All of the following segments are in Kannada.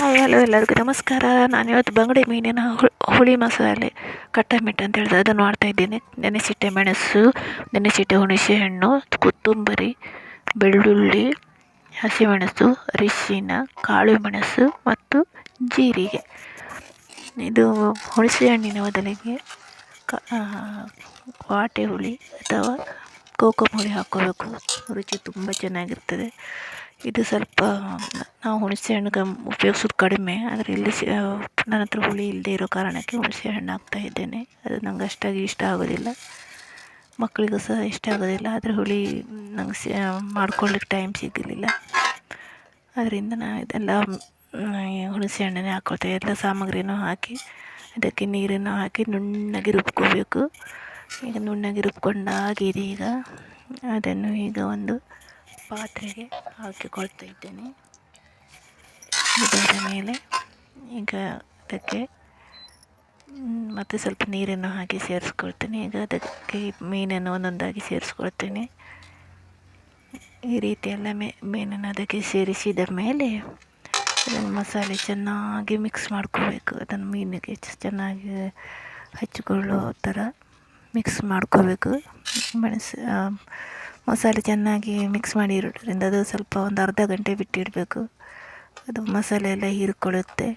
ಹಾಯ್, ಹಲೋ ಎಲ್ಲರಿಗೂ ನಮಸ್ಕಾರ. ನಾನು ಇವತ್ತು ಬಂಗಡೆ ಮೀನಿನ ಹುಳಿ ಮಸಾಲೆ ಕಟ್ಟಮಿಟ್ಟು ಅಂತ ಹೇಳಿದ್ರೆ ಅದನ್ನು ಮಾಡ್ತಾ ಇದ್ದೀನಿ. ನೆನೆಸಿಟ್ಟೆ ಮೆಣಸು, ನೆನೆಸಿಟ್ಟೆ ಹುಣಸೆ ಹಣ್ಣು ಕೊತ್ತಂಬರಿ, ಬೆಳ್ಳುಳ್ಳಿ, ಹಸಿಮೆಣಸು, ಅರಿಶಿನ ಕಾಳು ಮೆಣಸು ಮತ್ತು ಜೀರಿಗೆ. ಇದು ಹುಣಸೆ ಹಣ್ಣಿನ ಬದಲಿಗೆ ಕ ವಾಟೆ ಹುಳಿ ಅಥವಾ ಕೋಕಮ್ ಹುಳಿ ಹಾಕ್ಕೋಬೇಕು. ರುಚಿ ತುಂಬ ಚೆನ್ನಾಗಿರ್ತದೆ. ಇದು ಸ್ವಲ್ಪ ನಾವು ಹುಣಸೆ ಹಣ್ಣು ಕಮ್ ಉಪಯೋಗಿಸೋದು ಕಡಿಮೆ, ಆದರೆ ಇಲ್ಲಿ ನನ್ನ ಹತ್ರ ಹುಳಿ ಇಲ್ಲದೆ ಇರೋ ಕಾರಣಕ್ಕೆ ಹುಣಸೆ ಹಣ್ಣು ಹಾಕ್ತಾ ಇದ್ದೇನೆ. ಅದು ನಂಗೆ ಅಷ್ಟಾಗಿ ಇಷ್ಟ ಆಗೋದಿಲ್ಲ. ಮಕ್ಕಳಿಗೂ ಸಹ ಇಷ್ಟ ಆಗೋದಿಲ್ಲ, ಆದರೆ ಹುಳಿ ನಂಗೆ ಸಿ ಮಾಡ್ಕೊಳ್ಳಿಕ್ಕೆ ಟೈಮ್ ಸಿಗಲಿಲ್ಲ. ಅದರಿಂದ ನಾನು ಇದೆಲ್ಲ ಹುಣಸೆ ಹಣ್ಣನ್ನೇ ಹಾಕ್ಕೊಳ್ತೇವೆ ಎಲ್ಲ ಸಾಮಗ್ರಿನೂ ಹಾಕಿ, ಅದಕ್ಕೆ ನೀರನ್ನು ಹಾಕಿ ನುಣ್ಣಗೆ ರುಬ್ಕೋಬೇಕು. ಈಗ ನುಣ್ಣಗೆ ರುಬ್ಕೊಂಡಾಗಿದೆ ಈಗ. ಅದನ್ನು ಈಗ ಒಂದು ಪಾತ್ರೆಗೆ ಹಾಕಿಕೊಳ್ತಾ ಇದ್ದೇನೆ. ಇದರ ಮೇಲೆ ಈಗ ಅದಕ್ಕೆ ಮತ್ತು ಸ್ವಲ್ಪ ನೀರನ್ನು ಹಾಕಿ ಸೇರಿಸ್ಕೊಳ್ತೇನೆ. ಈಗ ಅದಕ್ಕೆ ಮೀನನ್ನು ಒಂದೊಂದಾಗಿ ಸೇರಿಸ್ಕೊಳ್ತೇನೆ. ಈ ರೀತಿ ಎಲ್ಲ ಮೇ, ಮೀನನ್ನು ಅದಕ್ಕೆ ಸೇರಿಸಿದ ಮೇಲೆ ಅದನ್ನು ಮಸಾಲೆ ಚೆನ್ನಾಗಿ ಮಿಕ್ಸ್ ಮಾಡ್ಕೋಬೇಕು. ಅದನ್ನು ಮೀನಿಗೆ ಚೆನ್ನಾಗಿ ಹಚ್ಚಿಕೊಳ್ಳೋ ಥರ. ಮಿಕ್ಸ್ ಮಾಡ್ಕೋಬೇಕು. ಮೆಣಸು ಮಸಾಲೆ ಚೆನ್ನಾಗಿ ಮಿಕ್ಸ್ ಮಾಡಿ ಇರೋದ್ರಿಂದ ಅದು ಸ್ವಲ್ಪ ಒಂದು ಅರ್ಧ ಗಂಟೆ ಬಿಟ್ಟಿಡಬೇಕು. ಅದು ಮಸಾಲೆ ಎಲ್ಲ ಹೀರಿಕೊಳ್ಳುತ್ತೆ.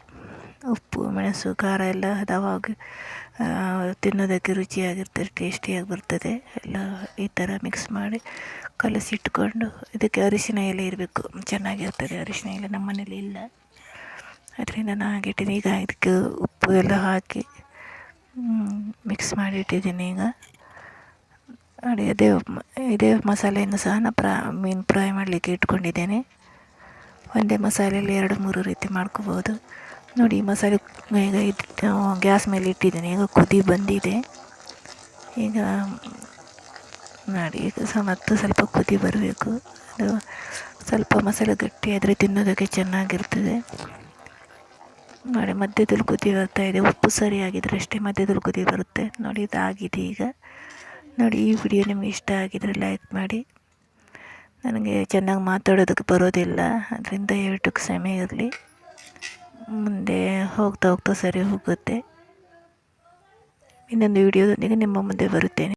ಉಪ್ಪು, ಮೆಣಸು, ಖಾರ ಎಲ್ಲ ಹದವಾಗಿ ತಿನ್ನೋದಕ್ಕೆ ರುಚಿಯಾಗಿರ್ತದೆ, ಟೇಸ್ಟಿಯಾಗಿ ಬರ್ತದೆ. ಎಲ್ಲ ಈ ಥರ ಮಿಕ್ಸ್ ಮಾಡಿ ಕಲಸಿಟ್ಕೊಂಡು ಇದಕ್ಕೆ ಅರಿಶಿನ ಎಲೆ ಇರಬೇಕು. ಚೆನ್ನಾಗಿರ್ತದೆ ಅರಿಶಿನ ಎಲೆ ನಮ್ಮನೇಲಿ ಇಲ್ಲ. ಅದರಿಂದ ನಾನು ಹಾಕಿಟ್ಟಿದ್ದೀನಿ ಈಗ ಇದಕ್ಕೆ ಉಪ್ಪು ಎಲ್ಲ ಹಾಕಿ ಮಿಕ್ಸ್ ಮಾಡಿ ಇಟ್ಟಿದ್ದೀನಿ ಈಗ. ನೋಡಿ, ಅದೇ ಇದೇ ಮಸಾಲೆಯನ್ನು ಸಹ ನಾನು ಪ್ರಾ, ಮೀನು ಫ್ರೈ ಮಾಡಲಿಕ್ಕೆ ಇಟ್ಕೊಂಡಿದ್ದೇನೆ. ಒಂದೇ ಮಸಾಲೆಯಲ್ಲಿ ಎರಡು, ಮೂರು ರೀತಿ ಮಾಡ್ಕೋಬೋದು. ನೋಡಿ ಮಸಾಲೆ ಈಗ ಇದು, ಗ್ಯಾಸ್ ಮೇಲೆ ಇಟ್ಟಿದ್ದೀನಿ. ಈಗ ಕುದಿ ಬಂದಿದೆ. ಈಗ, ನೋಡಿ, ಈಗ ಸಹ ಮತ್ತು ಸ್ವಲ್ಪ ಕುದಿ ಬರಬೇಕು. ಅದು ಸ್ವಲ್ಪ ಮಸಾಲೆ ಗಟ್ಟಿ ಆದರೆ ತಿನ್ನೋದಕ್ಕೆ ಚೆನ್ನಾಗಿರ್ತದೆ. ನೋಡಿ ಮಧ್ಯದಲ್ಲಿ ಕುದಿ ಬರ್ತಾ ಇದೆ. ಉಪ್ಪು ಸರಿ ಆಗಿದ್ರೆ ಅಷ್ಟೇ ಮಧ್ಯದಲ್ಲಿ ಕುದಿ ಬರುತ್ತೆ. ನೋಡಿ, ಇದಾಗಿದೆ ಈಗ. ನೋಡಿ, ಈ ವಿಡಿಯೋ ನಿಮಗೆ ಇಷ್ಟ ಆಗಿದರೆ ಲೈಕ್ ಮಾಡಿ. ನನಗೆ ಚೆನ್ನಾಗಿ ಮಾತಾಡೋದಕ್ಕೆ ಬರೋದಿಲ್ಲ. ಅದರಿಂದ ದಯವಿಟ್ಟು ಕ್ಷಮೆ ಇರಲಿ. ಮುಂದೆ ಹೋಗ್ತಾ ಹೋಗ್ತಾ ಸರಿ ಹೋಗುತ್ತೆ. ಇನ್ನೊಂದು ವಿಡಿಯೋದೊಂದಿಗೆ ನಿಮ್ಮ ಮುಂದೆ ಬರುತ್ತೇನೆ.